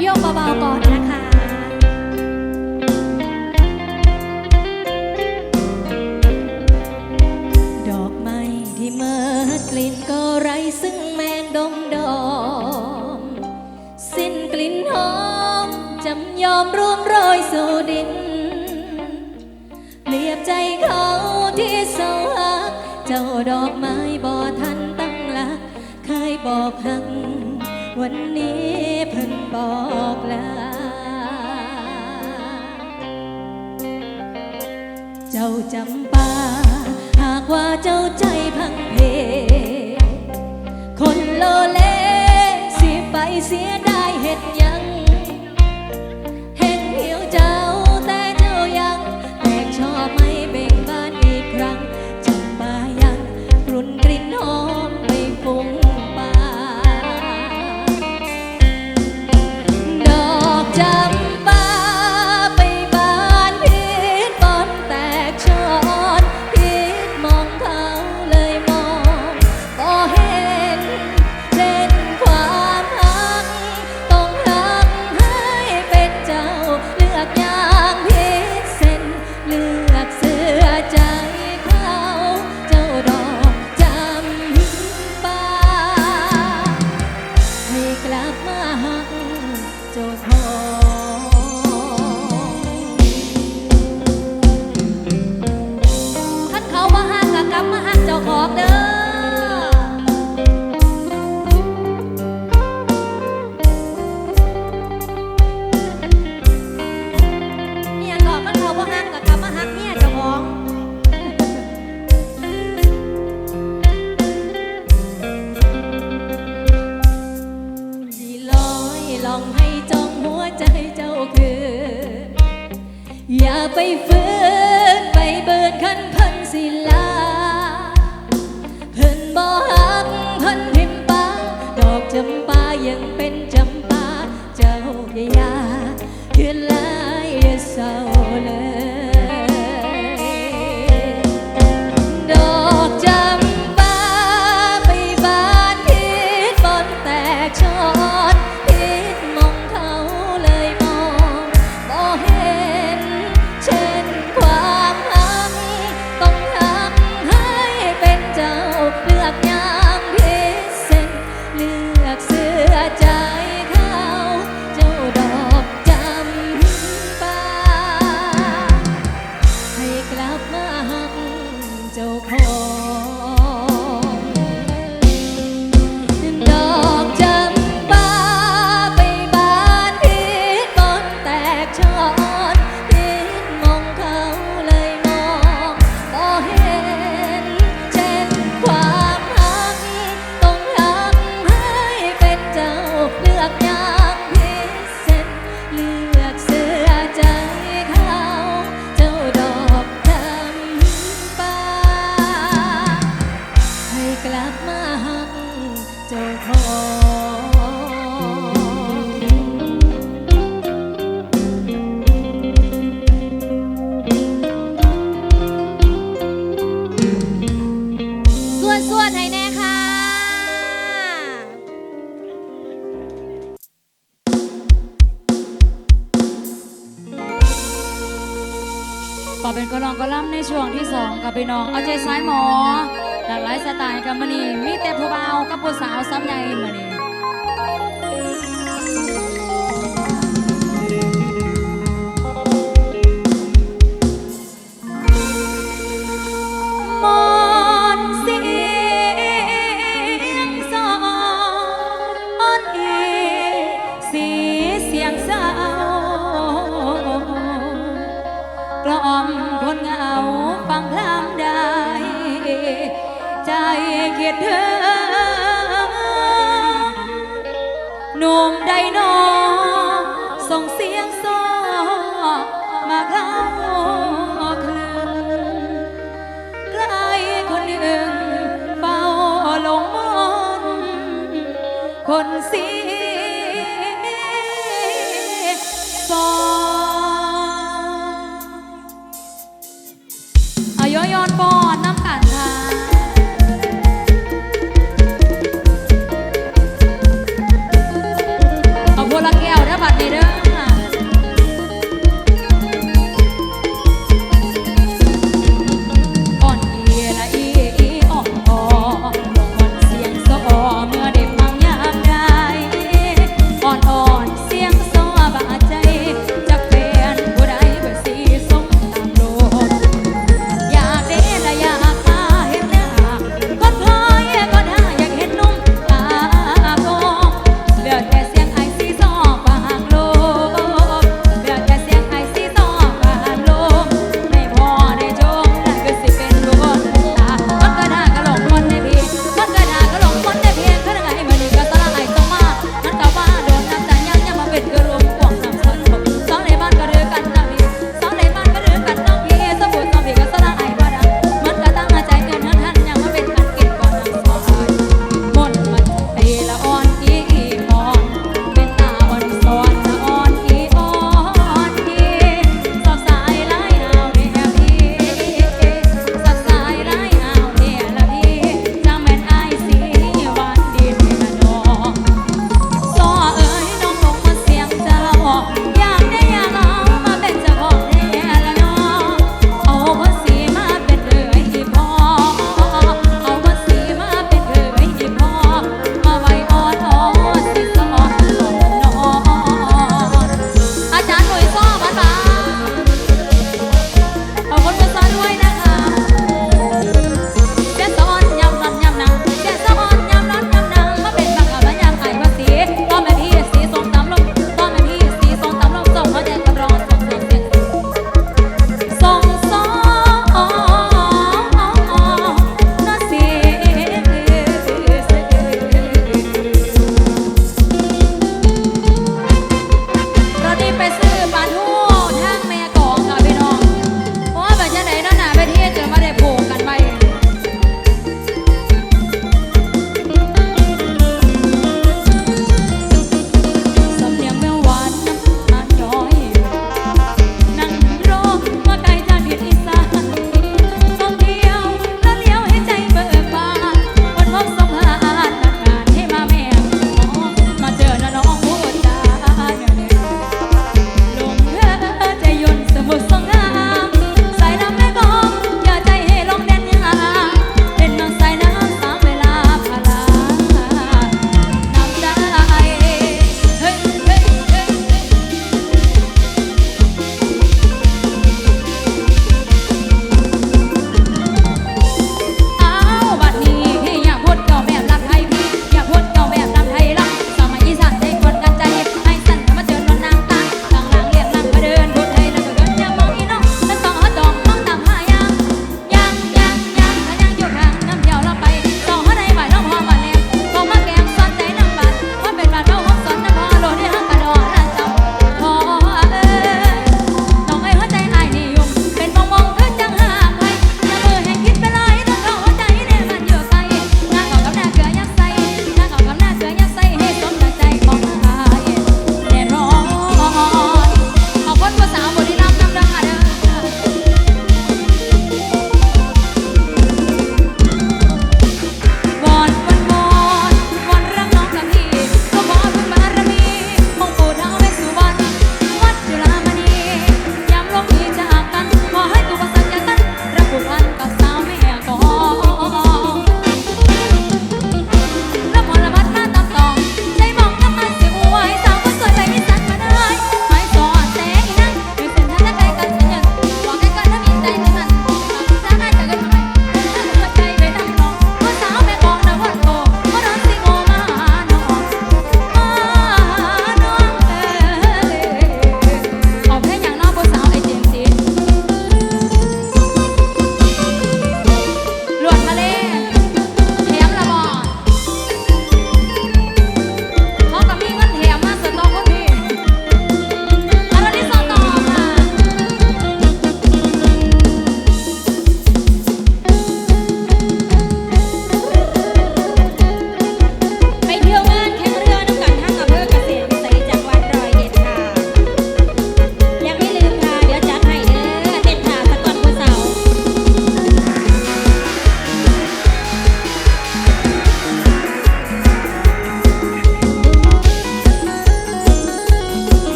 โยกเบาๆก่อนนะคะดอกไม้ที่เมิดกลิ่นก็ไรซึ่งแมงดมดองสิ้นกลิ่นหอมจำยอมร่วมรอยสู่ดินเปรียบใจเขาที่เศร้าเจ้าดอก วันนี้เพิ่นบอกลาเจ้าจำปาหากว่าเจ้าใจพังเพ คนโลเลสิไปเสียได้เหตุ ค่ะพี่น้องเอาใจสายหมอหลากหลายสไตล์กับมันนี่มีแต่ผู้เบากับผู้สาวซ้ำใหญ่มันนี่ know.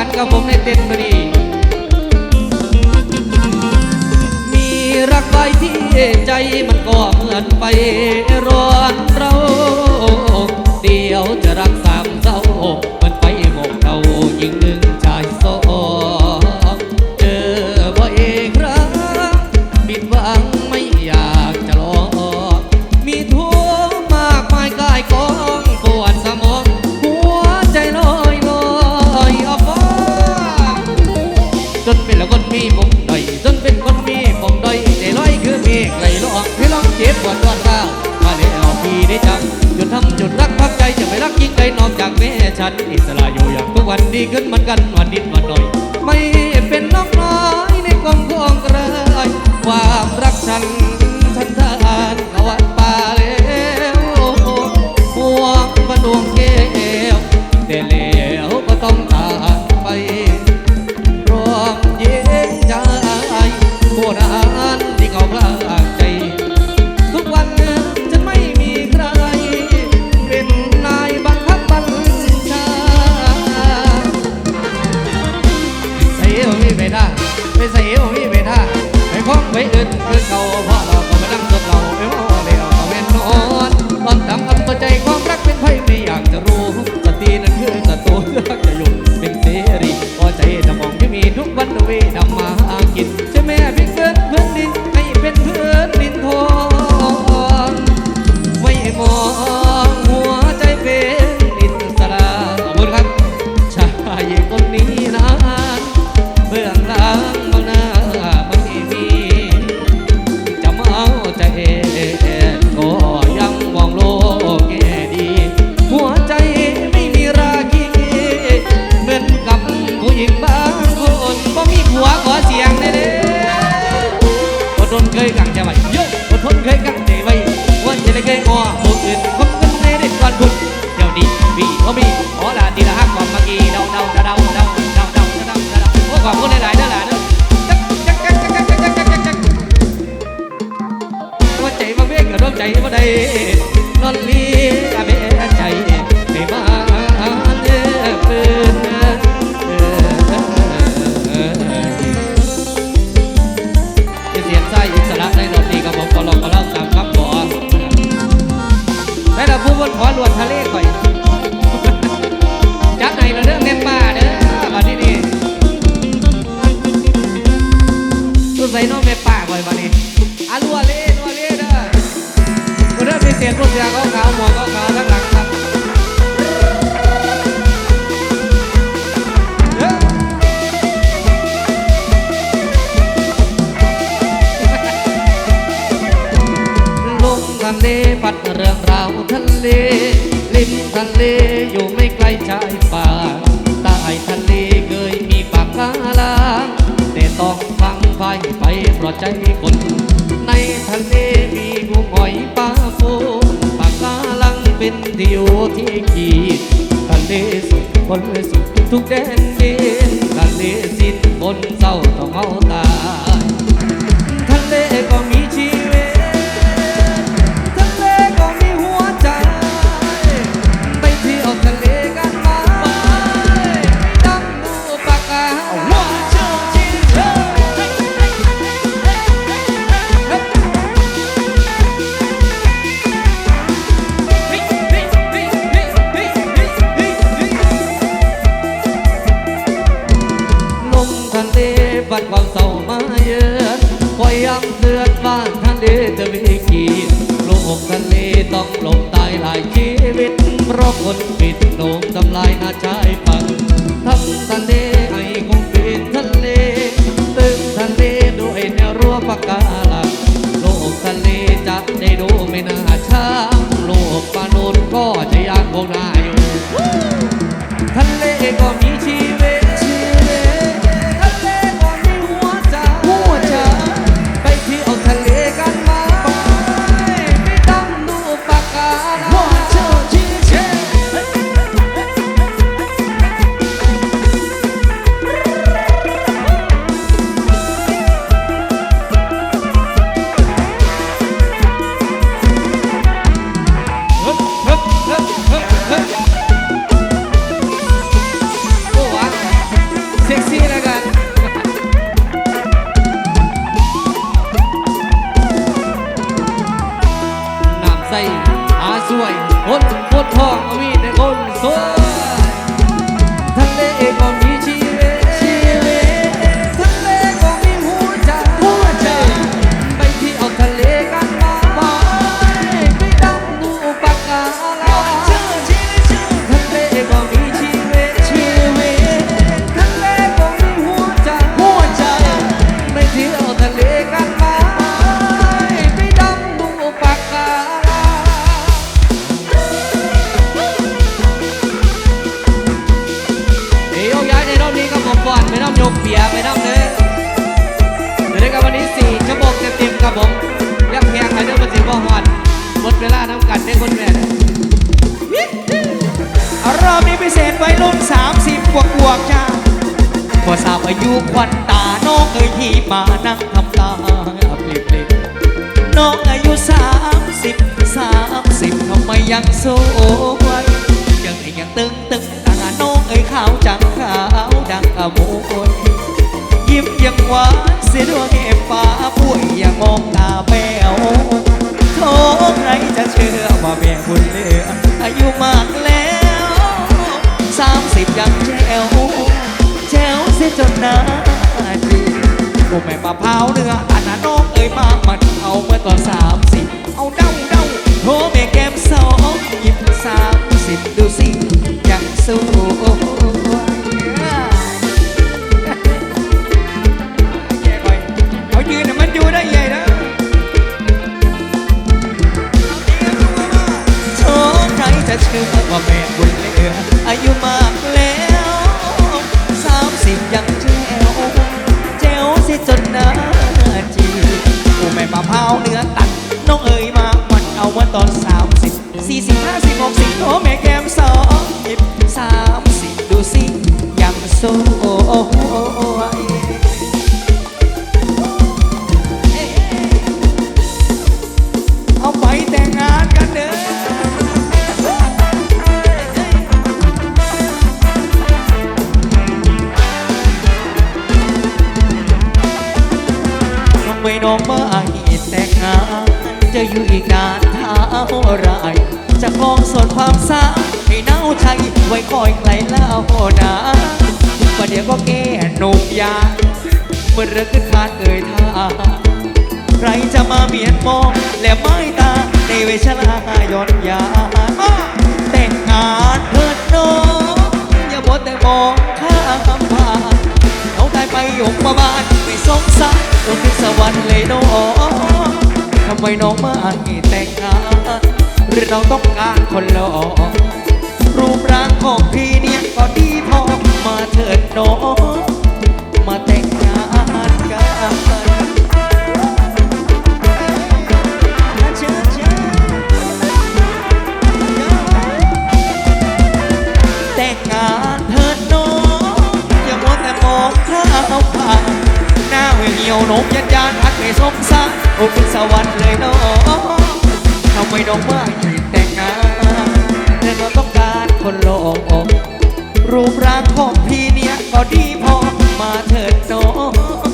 กันกับผมในเต้นบรีมีรักไว้ที่ใจมันก็เหมือนไปร้อนเรา เดียวจะรักสามเศร้า แม่ฉันอิสระอยู่อย่างทุกวันดีขึ้นมันกันวันนิดวันหน่อย อรวนทะเลก่อยจับไหนเราเรื่องแมป่าเด้อวันนี้นี่ตุ้ใส่น้องแมป่าก่อยวันนี้อารัวเล่ลัวเล่เด้อคนเริ่มมีเสียงพวกเสือเขาขาวหมวกเขาขาวทั้งหลังครับลมทะเลพัดเรือง ล ริมทะเลอยู่ไม่ไกลชายฝั่งตใต้ทะเลเคยมีปากกาลางแต่ต้องฟังไปไปเพราะใจคน ในทะเลมีหูหอยปลาปูปากกาลังเป็นที่อยู่ที่ขีดทะเลสุดคนสุดทุกแดนดินทะเลสิ้นคนเศร้าต้องเมาตา โอ้แม่มะพราเนื้ออันนั้นน้องเอ่ยมามันเอาเมื่อตอนามสิบสี่สิบห้าสิบหกสิบโอแม่แก้มสองสิบสามสิบดูสิยังสู้เอา จะอยู่อีกนานเท่าไรจะคลองส่วนความสาให้เน่าใจไว้คอยไกลแล้วนะประเดี๋ยวก็แก่หนุ่มยาเมื่อเรือขึ้นคานเอ่ยท่าใครจะมาเมียนมองและไม่ตาในเวชลายอนยาแต่งงานเถิดน้องอย่าบ่แต่มองข้ามผ่านเอาตายไปยกมาบ้านไม่สงสารลงถึงสวรรค์เลยน้อง ไมน้องมาให้แต่งงานหรือเราต้องการคนหล่อรูปร่างของพี่เนี่ยก็ดีพอมาเถิดน้องมาแต่งงานกันเชิญเชิญแต่งงานเถิดน้องอย่ามัวแต่มองข้าวผ่านหน้าเหี่ยวนกยันยาน โอ้เป็นสวรรค์เลยน้องทำไมน้องไม่แต่งงานแต่เราต้องการคนหลงรูปร่างของพี่เนี่ยก็ดีพอมาเถิดน้อง